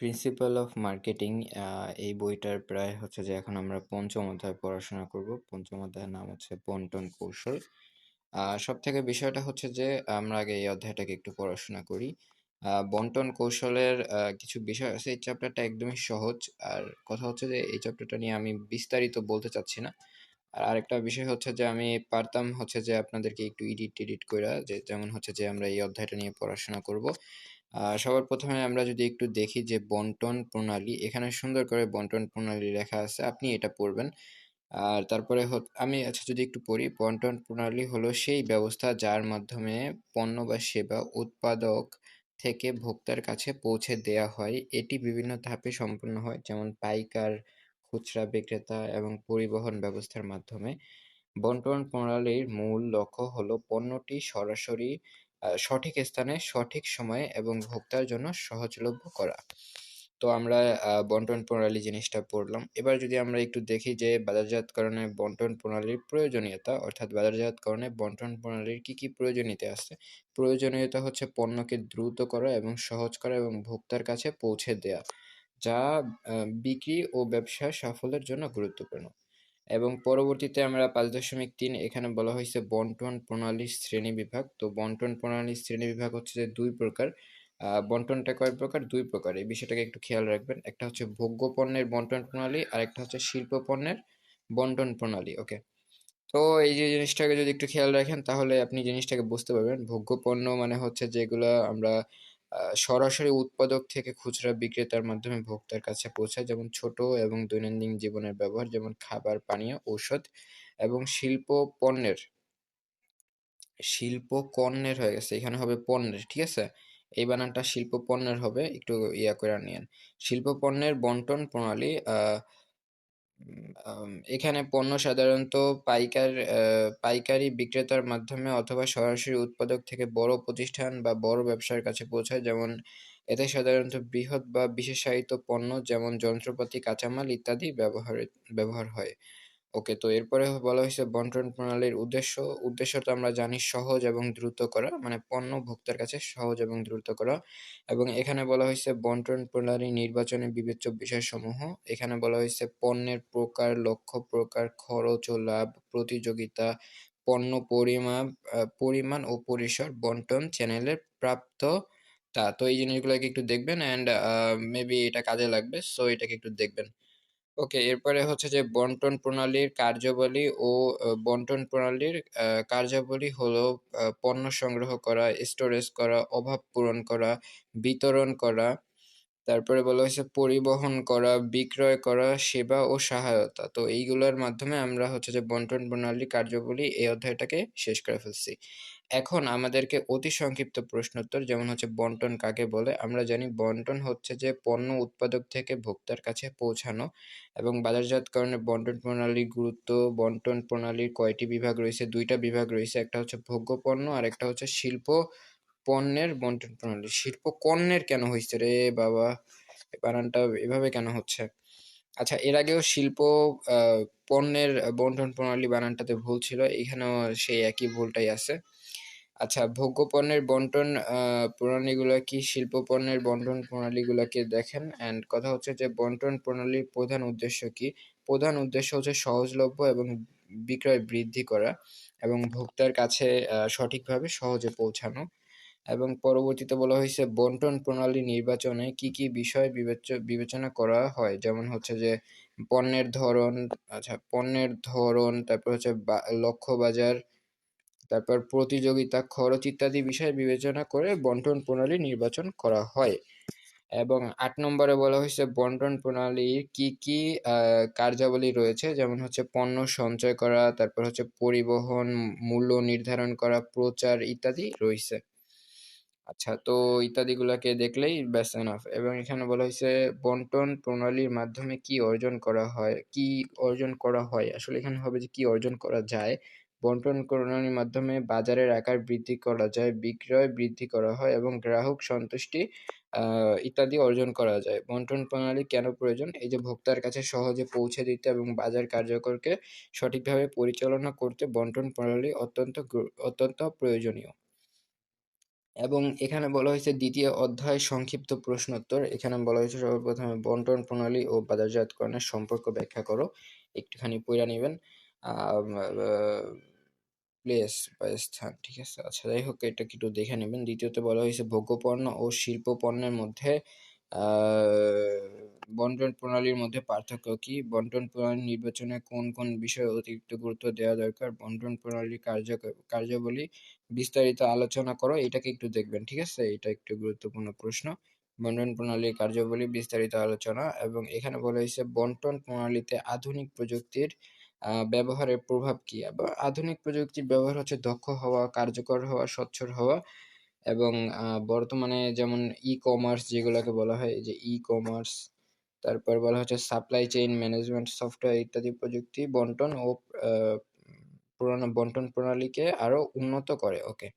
Principal of marketing এই বইটার প্রায় হচ্ছে যে এখন আমরা পঞ্চম অধ্যায় পড়াশোনা করব। পঞ্চম অধ্যায়ের নাম হচ্ছে বন্টন কৌশল। সব থেকে বিষয়টা হচ্ছে যে আমরা আগে এই অধ্যায়টাকে একটু পড়াশোনা করি। বন্টন কৌশলের কিছু বিষয় আছে, এই চ্যাপ্টারটা একদমই সহজ। আর কথা হচ্ছে যে এই চ্যাপ্টারটা নিয়ে আমি বিস্তারিত বলতে চাচ্ছি না। আর আরেকটা বিষয় হচ্ছে যে আমি পারতাম হচ্ছে যে আপনাদেরকে একটু এডিট টেডিট করে যে যেমন হচ্ছে যে আমরা এই অধ্যায়টা নিয়ে পড়াশোনা করব। সবার প্রথমে আমরা যদি একটু দেখি যে বন্টন প্রণালী, এখানে সুন্দর করে বন্টন প্রণালী লেখা আছে, আপনি এটা পড়বেন। আর তারপরে আমি আচ্ছা যদি একটু পড়ি, বন্টন প্রণালী হলো সেই ব্যবস্থা যার মাধ্যমে পণ্য বা সেবা উৎপাদক থেকে ভোক্তার কাছে পৌঁছে দেয়া হয়। এটি বিভিন্ন ধাপে সম্পন্ন হয়, যেমন পাইকার, খুচরা বিক্রেতা এবং পরিবহন ব্যবস্থার মাধ্যমে। বন্টন প্রণালীর মূল লক্ষ্য হলো পণ্যটি সরাসরি সঠিক স্থানে, সঠিক সময়ে এবং ভোক্তার জন্য সহজলভ্য করা। তো আমরা বন্টন প্রণালী জিনিসটা পড়লাম। এবার যদি আমরা একটু দেখি যে বাজারজাতকরণে বন্টন প্রণালীর প্রয়োজনীয়তা, অর্থাৎ বাজারজাতকরণে বন্টন প্রণালীর কি কি প্রয়োজনীয়তা আছে? প্রয়োজনীয়তা হচ্ছে পণ্যকে দ্রুত করা এবং সহজ করা এবং ভোক্তার কাছে পৌঁছে দেয়া, যা বিক্রি ও ব্যবসার সাফল্যের জন্য গুরুত্বপূর্ণ। এবং পরবর্তীতে আমরা পাঁচ দশমিক তিন এখানে বলা হয়েছে বন্টন প্রণালীর শ্রেণি বিভাগ। তো বন্টন প্রণালীর শ্রেণি বিভাগ হচ্ছে যে দুই প্রকার। বন্টনটা কয় প্রকার? দুই প্রকার। এই বিষয়টাকে একটু খেয়াল রাখবেন। একটা হচ্ছে ভোগ্য পণ্যের বন্টন প্রণালী, আর একটা হচ্ছে শিল্প পণ্যের বন্টন প্রণালী, ওকে? তো এই যে জিনিসটাকে যদি একটু খেয়াল রাখেন, তাহলে আপনি জিনিসটাকে বুঝতে পারবেন। ভোগ্য পণ্য মানে হচ্ছে যেগুলো আমরা সরাসরি উৎপাদক থেকে খুচরা বিক্রেতার মাধ্যমে ভোক্তার কাছে পৌঁছায়, যেমন ছোট এবং দৈনন্দিন জীবনের ব্যবহার, যেমন খাবার, পানীয়, ঔষধ এবং শিল্প পণ্যের। শিল্প কর্ণের হয়ে গেছে, এখানে হবে পণ্যের, ঠিক আছে? এই বানানটা শিল্প পণ্যের হবে, একটু ইয়া করে নিয়েন। শিল্প পণ্যের বন্টন প্রণালী এখানে পণ্য সাধারণত পাইকার পাইকারি বিক্রেতার মাধ্যমে অথবা সরাসরি উৎপাদক থেকে বড় প্রতিষ্ঠান বা বড় ব্যবসার কাছে পৌঁছায়। যেমন এতে সাধারণত বৃহৎ বা বিশেষায়িত পণ্য যেমন যন্ত্রপাতি, কাঁচামাল ইত্যাদি ব্যবহার ব্যবহার হয়। ওকে তো এরপরে বলা হয়েছে বন্টন প্রণালীর উদ্দেশ্য। উদ্দেশ্য তো আমরা জানি সহজ এবং দ্রুত করা মানে পণ্য ভোক্তার কাছে সহজ এবং দ্রুত করা। এবং এখানে বলা হয়েছে বন্টন প্রণালী নির্বাচনে বিবেচ্য বিষয়সমূহ। এখানে বলা হয়েছে পণ্যের প্রকার, লক্ষ্য প্রকার, খরচ ও লাভ, প্রতিযোগিতা, পণ্য পরিমাপ পরিমাণ ও পরিসর, বন্টন চ্যানেলের প্রাপ্ত। তা, তো এই জিনিসগুলোকে একটু দেখবেন অ্যান্ড মেবি এটা কাজে লাগবে সো এটাকে একটু দেখবেন। ওকে এরপরে হচ্ছে যে বন্টন প্রণালীর কার্যাবলী ও বন্টন প্রণালীর কার্যাবলী হলো পণ্য সংগ্রহ করা স্টোরেজ করা, অভাব পূরণ করা, বিতরণ করা, তারপরে বলা হয়েছে পরিবহন করা, বিক্রয় করা, সেবা ও সহায়তা। তো এইগুলোর মাধ্যমে আমরা হচ্ছে যে বন্টন প্রণালী কার্যাবলী এই অধ্যায়টাকে শেষ করে ফেলছি। এখন আমাদেরকে অতি সংক্ষিপ্ত প্রশ্নোত্তর, যেমন হচ্ছে বন্টন কাকে বলে? আমরা জানি বন্টন হচ্ছে যে পণ্য উৎপাদক থেকে ভোক্তার কাছে পৌঁছানো এবং বাজারজাতকরণের বন্টন প্রণালীর গুরুত্ব, বন্টন প্রণালীর কয়টি বিভাগ রয়েছে, দুইটা বিভাগ রয়েছে, একটা হচ্ছে ভোগ্য পণ্য আর একটা হচ্ছে শিল্প পণ্যের বন্টন প্রণালী। শিল্প কর্ণের কেন হয়েছে রে বাবা? বানানটা এভাবে কেন হচ্ছে? আচ্ছা এর আগেও শিল্প পণ্যের বন্টন প্রণালী বানানটাতে ভুল ছিল, এখানেও সেই একই ভুলটাই আছে। আচ্ছা ভোগ্য পণ্যের বন্টন প্রণালীগুলো কি শিল্প পণ্যের বন্টন প্রণালীগুলোকে দেখেন? অ্যান্ড কথা হচ্ছে যে বন্টন প্রণালীর প্রধান উদ্দেশ্য কি? প্রধান উদ্দেশ্য হচ্ছে সহজলভ্য এবং বিক্রয় বৃদ্ধি করা এবং ভোক্তার কাছে সঠিকভাবে সহজে পৌঁছানো। এবং পরবর্তীতে বলা হয়েছে বন্টন প্রণালী নির্বাচনে কি কি বিষয় বিবেচনা করা হয়? যেমন হচ্ছে যে পণ্যের ধরন আচ্ছা পণ্যের ধরন, তারপর হচ্ছে লক্ষ্য বাজার তারপর প্রতিযোগিতা, খরচ ইত্যাদি বিষয় বিবেচনা করে বন্টন প্রণালী নির্বাচন করা হয়। এবং আট নম্বরে বলা হয়েছে, বন্টন প্রণালীর কি কি কার্যাবলী রয়েছে? যেমন হচ্ছে পণ্য সঞ্চয় করা, তারপর হচ্ছে পরিবহন, মূল্য নির্ধারণ করা, প্রচার ইত্যাদি রয়েছে। আচ্ছা তো ইত্যাদিগুলোকে দেখলেই ব্যাস এনাফ এবং এখানে বলা হয়েছে, বন্টন প্রণালীর মাধ্যমে কি অর্জন করা হয়, কি অর্জন করা হয়? আসলে এখানে হবে যে কি অর্জন করা যায় বন্টন প্রণালীর মাধ্যমে বাজারের আকার বৃদ্ধি করা যায়, বিক্রয় বৃদ্ধি করা হয় এবং গ্রাহক সন্তুষ্টি ইত্যাদি অর্জন করা যায়। বন্টন প্রণালী কেন প্রয়োজন? এই যে ভোক্তার কাছে সহজে পৌঁছে দিতে এবং বাজার কার্যকরকে সঠিকভাবে পরিচালনা করতে বন্টন প্রণালী অত্যন্ত অত্যন্ত প্রয়োজনীয়। এবং এখানে বলা হয়েছে দ্বিতীয় অধ্যায় সংক্ষিপ্ত প্রশ্নোত্তর। এখানে বলা হয়েছে সর্বপ্রথমে বন্টন প্রণালী ও বাজারজাতকরণের সম্পর্ক ব্যাখ্যা করো। একটুখানি পড়া নেবেন। প্লেস বা স্থান, ঠিক আছে? আচ্ছা যাই হোক, এটা একটু দেখে নেবেন। দ্বিতীয়তে বলা হয়েছে ভোগ্যপণ্য ও শিল্প পণ্যের মধ্যে বন্টন প্রণালীর মধ্যে পার্থক্য কি? বন্টন প্রণালী নির্বাচনে কোন কোন বিষয়ে অতিরিক্ত গুরুত্ব দেওয়া দরকার? বন্টন প্রণালীর কার্য, কার্যাবলী বিস্তারিত আলোচনা করো, এটাকে একটু দেখবেন, ঠিক আছে? এটা একটু গুরুত্বপূর্ণ প্রশ্ন। বন্টন প্রণালীর কার্যাবলী বিস্তারিত আলোচনা এবং এখানে বলা হয়েছে বন্টন প্রণালীতে আধুনিক প্রযুক্তির ব্যবহারের প্রভাব কি? আধুনিক প্রযুক্তির ব্যবহার হচ্ছে দক্ষ হওয়া, কার্যকর হওয়া স্বচ্ছর হওয়া এবং বর্তমানে যেমন ই কমার্স যেগুলোকে বলা হয় যে ই কমার্স তারপর বলা হচ্ছে সাপ্লাই চেইন ম্যানেজমেন্ট সফটওয়্যার ইত্যাদি প্রযুক্তি বন্টন ও পুরানো বন্টন প্রণালীকে আরও উন্নত করে ওকে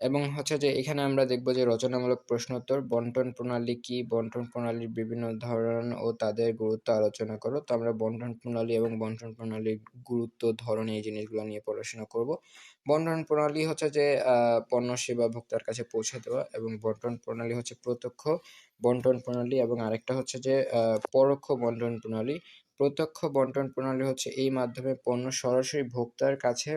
এবং হচ্ছে যে এখানে আমরা দেখব যে রচনামূলক প্রশ্নোত্তর, বন্টন প্রণালী কি? বন্টন প্রণালীর বিভিন্ন ধরন ও তাদের গুরুত্ব আলোচনা করো। তো আমরা বন্টন প্রণালী এবং বন্টন প্রণালীর গুরুত্ব, ধরন এই জিনিসগুলো নিয়ে পড়াশোনা করব। বন্টন প্রণালী হচ্ছে যে পণ্য সেবা ভোক্তার কাছে পৌঁছে দেওয়া এবং বন্টন প্রণালী হচ্ছে প্রত্যক্ষ বন্টন প্রণালী এবং আরেকটা হচ্ছে যে পরোক্ষ বন্টন প্রণালী। প্রত্যক্ষ বন্টন প্রণালী হচ্ছে এই মাধ্যমে পণ্য সরাসরি ভোক্তার কাছে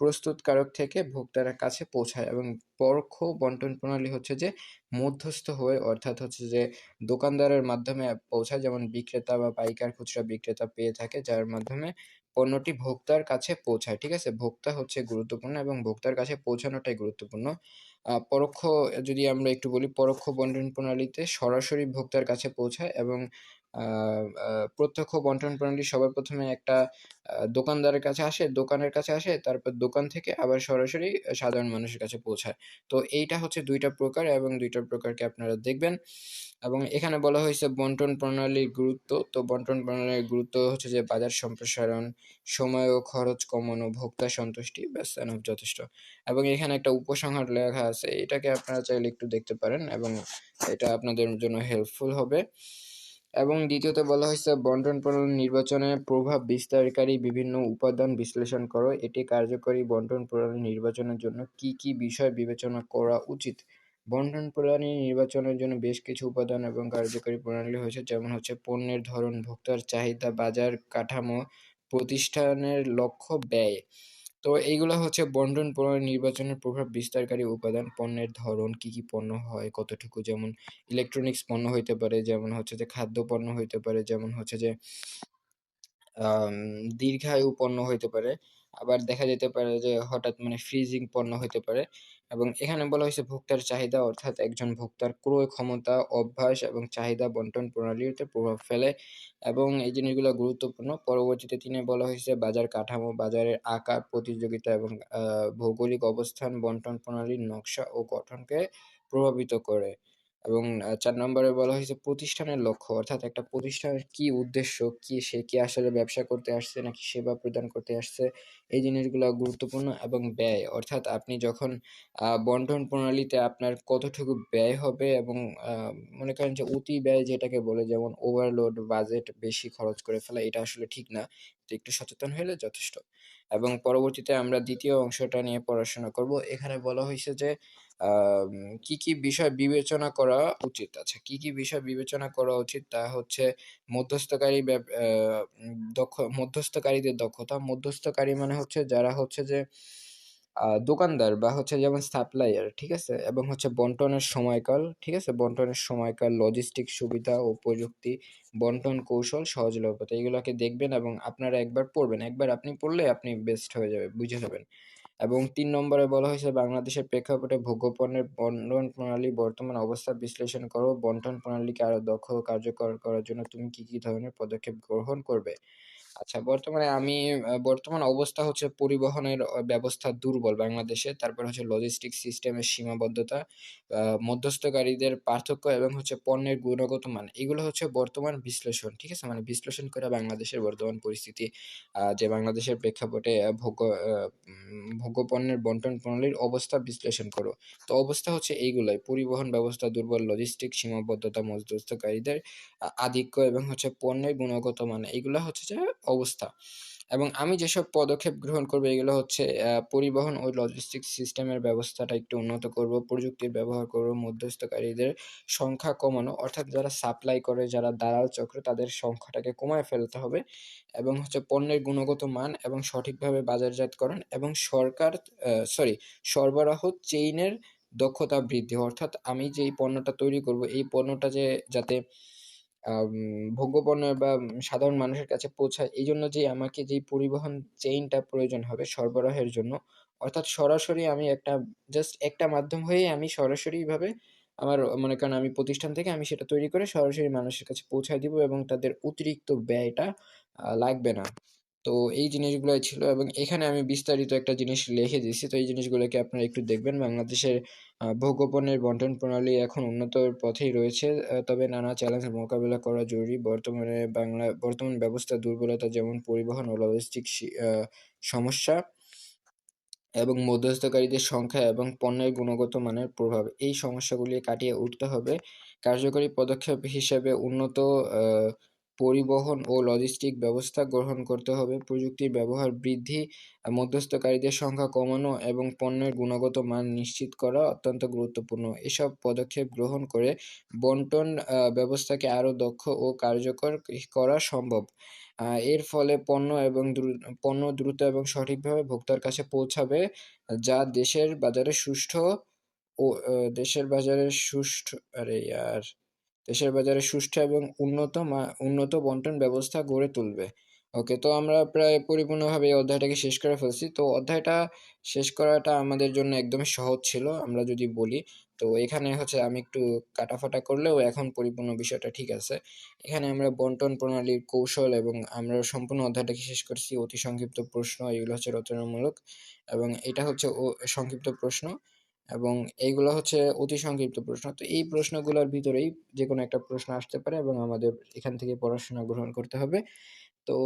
প্রস্তুতকারক থেকে ভোক্তার কাছে পৌঁছায় এবং পরোক্ষ বন্টন প্রণালী হচ্ছে যে মধ্যস্থ হয়ে অর্থাৎ হচ্ছে যে দোকানদারের মাধ্যমে পৌঁছায়, যেমন বিক্রেতা বা পাইকার খুচরা বিক্রেতা পেয়ে থাকে, যার মাধ্যমে পণ্যটি ভোক্তার কাছে পৌঁছায়, ঠিক আছে? ভোক্তা হচ্ছে গুরুত্বপূর্ণ এবং ভোক্তার কাছে পৌঁছানোটাই গুরুত্বপূর্ণ। পরোক্ষ, যদি আমরা একটু বলি, পরোক্ষ বন্টন প্রণালীতে সরাসরি ভোক্তার কাছে পৌঁছায় এবং প্রত্যক্ষ বন্টন প্রণালী সবার প্রথমে একটা দোকানদারের কাছে আসে, দোকানের কাছে আসে, তারপর দোকান থেকে আবার সরাসরি সাধারণ মানুষের কাছে পৌঁছায়। তো এইটা হচ্ছে দুইটা প্রকার এবং দুইটা প্রকারকে আপনারা দেখবেন। এবং এখানে বলা হয়েছে বন্টন প্রণালীর গুরুত্ব। তো বন্টন প্রণালীর গুরুত্ব হচ্ছে যে বাজার সম্প্রসারণ, সময় ও খরচ কমানো, ভোক্তা সন্তুষ্টি ব্যাস যথেষ্ট। এবং এখানে একটা উপসংহার লেখা আছে, এটাকে আপনারা চাইলে একটু দেখতে পারেন এবং এটা আপনাদের জন্য হেল্পফুল হবে। এবং দ্বিতীয়ত বলা হয়েছে, বন্টন প্রণালী নির্বাচনে প্রভাব বিস্তারকারী বিভিন্ন উপাদান বিশ্লেষণ করো। এটি কার্যকরী বন্টন প্রণালী নির্বাচনের জন্য কি কি বিষয় বিবেচনা করা উচিত? বন্টন প্রণালী নির্বাচনের জন্য বেশ কিছু উপাদান এবং কার্যকরী প্রণালী হয়েছে, যেমন হচ্ছে পণ্যের ধরন, ভোক্তার চাহিদা, বাজার কাঠামো, প্রতিষ্ঠানের লক্ষ্য ব্যয়। তো এইগুলো হচ্ছে বন্টন প্রণালী নির্বাচনের প্রভাব বিস্তারকারী উপাদান। পণ্যের ধরন, কি কি পণ্য হয়, কতটুকু যেমন ইলেকট্রনিক্স পণ্য হইতে পারে, যেমন হচ্ছে যে খাদ্য পণ্য হইতে পারে, যেমন হচ্ছে যে দীর্ঘায়ু পণ্য হইতে পারে। আবার দেখা যেতে পারে যে হঠাৎ মানে ফ্রিজিং পণ্য হতে পারে এবং এখানে বলা হয়েছে ভোক্তার চাহিদা অর্থাৎ একজন ভোক্তার ক্রয় ক্ষমতা, অভ্যাস এবং চাহিদা বন্টন প্রণালীতে প্রভাব ফেলে এবং এই জিনিসগুলো গুরুত্বপূর্ণ। পরবর্তীতে তিনি বলা হয়েছে বাজার কাঠামো, বাজারের আকার, প্রতিযোগিতা এবং ভৌগোলিক অবস্থান, বন্টন প্রণালীর নকশা ও গঠনকে প্রভাবিত করে। এবং চার নম্বরে বলা হয়েছে প্রতিষ্ঠানের লক্ষ্য, অর্থাৎ একটা প্রতিষ্ঠানের কি উদ্দেশ্য, কি সে কি আসলে ব্যবসা করতে আসছে নাকি সেবা প্রদান করতে আসছে, এই জিনিসগুলো গুরুত্বপূর্ণ এবং ব্যয়। অর্থাৎ আপনি যখন বন্টন প্রণালীতে আপনার কতটুকু ব্যয় হবে এবং মনে করেন যে অতি ব্যয় যেটাকে বলে, যেমন ওভারলোড বাজেট বেশি খরচ করে ফেলা, এটা আসলে ঠিক না। একটু সচেতন হলে যথেষ্ট। এবং পরবর্তীতে আমরা দ্বিতীয় অংশটা নিয়ে পড়াশোনা করব। এখানে বলা হয়েছে যে কি কি বিষয় বিবেচনা করা উচিত? আচ্ছা কি কি বিষয় বিবেচনা করা উচিত? তা হচ্ছে মধ্যস্থকারী দক্ষ, মধ্যস্থকারীদের দক্ষতা। মধ্যস্থকারী মানে হচ্ছে যারা হচ্ছে যে দোকানদার বা হচ্ছে যেমন সাপ্লায়ার ঠিক আছে? এবং হচ্ছে বন্টনের সময়কাল, ঠিক আছে? বন্টনের সময়কাল লজিস্টিক সুবিধা ও প্রযুক্তি, বন্টন কৌশল, সহজলভ্যতা, এগুলোকে দেখবেন এবং আপনারা একবার পড়বেন। একবার আপনি পড়লে আপনি বেস্ট হয়ে যাবে, বুঝে যাবেন। এবং তিন নম্বরে বলা হয়েছে, বাংলাদেশের প্রেক্ষাপটে ভোগ্যপণ্যের বন্টন প্রণালী, বর্তমান অবস্থা বিশ্লেষণ করো। বন্টন প্রণালীকে আরও দক্ষ কার্যকর করার জন্য তুমি কি কি ধরনের পদক্ষেপ গ্রহণ করবে? আচ্ছা বর্তমানে আমি বর্তমান অবস্থা হচ্ছে পরিবহনের ব্যবস্থা দুর্বল বাংলাদেশে। তারপর হচ্ছে লজিস্টিক সিস্টেমের সীমাবদ্ধতা মধ্যস্থকারীদের পার্থক্য এবং হচ্ছে পণ্যের গুণগত মান। এগুলো হচ্ছে বর্তমান বিশ্লেষণ, ঠিক আছে? মানে বিশ্লেষণ করে বাংলাদেশের বর্তমান পরিস্থিতি যে বাংলাদেশের প্রেক্ষাপটে ভোগ্য ভোগ্যপণ্যের বন্টন প্রণালীর অবস্থা বিশ্লেষণ করো। তো অবস্থা হচ্ছে এইগুলাই। পরিবহন ব্যবস্থা দুর্বল লজিস্টিক সীমাবদ্ধতা, মধ্যস্থকারীদের আধিক্য এবং হচ্ছে পণ্যের গুণগত মান। এইগুলো হচ্ছে যে অবস্থা। এবং আমি যেসব পদক্ষেপ গ্রহণ করব, এগুলো হচ্ছে পরিবহন ও লজিস্টিক সিস্টেমের ব্যবস্থাটা একটু উন্নত করব, প্রযুক্তির ব্যবহার করব, মধ্যস্থকারীদের সংখ্যা কমানো, অর্থাৎ যারা সাপ্লাই করে, যারা দালাল চক্র, তাদের সংখ্যাটাকে কমায় ফেলতে হবে এবং হচ্ছে পণ্যের গুণগত মান এবং সঠিকভাবে বাজারজাতকরণ এবং সরকার সরি সরবরাহ চেইনের দক্ষতা বৃদ্ধি। অর্থাৎ আমি যেই পণ্যটা তৈরি করব, এই পণ্যটা যে, যাতে আম ভোগ্যপণ্য বা সাধারণ মানুষের কাছে পৌঁছায় এই জন্য যে আমাকে যেই পরিবহন চেইনটা প্রয়োজন হবে সরবরাহের জন্য, অর্থাৎ সরাসরি আমি একটা জাস্ট একটা মাধ্যম হয়ে আমি সরাসরিভাবে আমার, মনে করেন আমি প্রতিষ্ঠান থেকে আমি সেটা তৈরি করে সরাসরি মানুষের কাছে পৌঁছায় দিব এবং তাদের অতিরিক্ত ব্যয়টা লাগবে না। তো এই জিনিসগুলাই ছিল এবং এখানে আমি বিস্তারিত একটা জিনিস লিখে দিয়েছি। তো এই জিনিসগুলোকে আপনারা একটু দেখবেন। বাংলাদেশের, আ ভোগ্যপণ্যের বন্টন প্রণালী এখন উন্নত পথেই রয়েছে। তবে নানা চ্যালেঞ্জের মোকাবেলা করা জরুরি। বর্তমানে বাংলা, বর্তমান ব্যবস্থা দুর্বলতা যেমন পরিবহন ও লজিস্টিক সমস্যা এবং মধ্যস্থকারীদের সংখ্যা এবং পণ্যের গুণগত মানের প্রভাব। এই সমস্যাগুলি কাটিয়ে উঠতে হবে। কার্যকরী পদক্ষেপ হিসেবে উন্নত পরিবহন ও লজিস্টিক ব্যবস্থা গ্রহণ করতে হবে। প্রযুক্তির ব্যবহার বৃদ্ধি, মধ্যস্থকারীদের সংখ্যা কমানো এবং পণ্যের গুণগত মান নিশ্চিত করা অত্যন্ত গুরুত্বপূর্ণ। এসব পদক্ষেপ গ্রহণ করে বন্টন ব্যবস্থাকে আরও দক্ষ ও কার্যকর করা সম্ভব। এর ফলে পণ্য এবং পণ্য দ্রুত এবং সঠিকভাবে ভোক্তার কাছে পৌঁছাবে, যা দেশের বাজারে সুষ্ঠু ও দেশের বাজারে সুষ্ঠু আরে ইয়ার! দেশের বাজারে সুষ্ঠু এবং উন্নত উন্নত বন্টন ব্যবস্থা গড়ে তুলবে। ওকে, তো আমরা প্রায় পরিপূর্ণভাবে এই অধ্যায়টাকে শেষ করে ফেলছি। তো অধ্যায়টা শেষ করাটা আমাদের জন্য একদমই সহজ ছিল আমরা যদি বলি। তো এখানে হচ্ছে আমি একটু কাটাফাটা করলেও এখন পরিপূর্ণ বিষয়টা ঠিক আছে। এখানে আমরা বন্টন প্রণালীর কৌশল এবং আমরা সম্পূর্ণ অধ্যায়টাকে শেষ করছি। অতি সংক্ষিপ্ত প্রশ্ন এগুলো হচ্ছে রচনামূলক এবং এটা হচ্ছে সংক্ষিপ্ত প্রশ্ন এবং এইগুলো হচ্ছে অতি সংক্ষিপ্ত প্রশ্ন। তো এই প্রশ্নগুলোর ভিতরেই যে কোনো একটা প্রশ্ন আসতে পারে এবং আমাদের এখান থেকে পড়াশোনা গ্রহণ করতে হবে। তো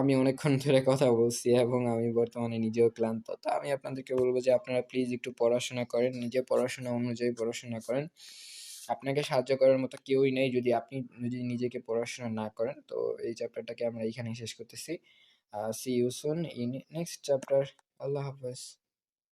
আমি অনেকক্ষণ ধরে কথা বলছি এবং আমি বর্তমানে নিজেও ক্লান্ত। তো আমি আপনাদেরকে বলব যে আপনারা প্লিজ একটু পড়াশোনা করেন। নিজে পড়াশোনা অনুযায়ী পড়াশোনা করেন। আপনাকে সাহায্য করার মতো কেউই নেই যদি আপনি যদি নিজেকে পড়াশোনা না করেন। তো এই চ্যাপ্টারটাকে আমরা এখানেই শেষ করতেছি। See you soon in next chapter. আল্লাহ হাফেজ।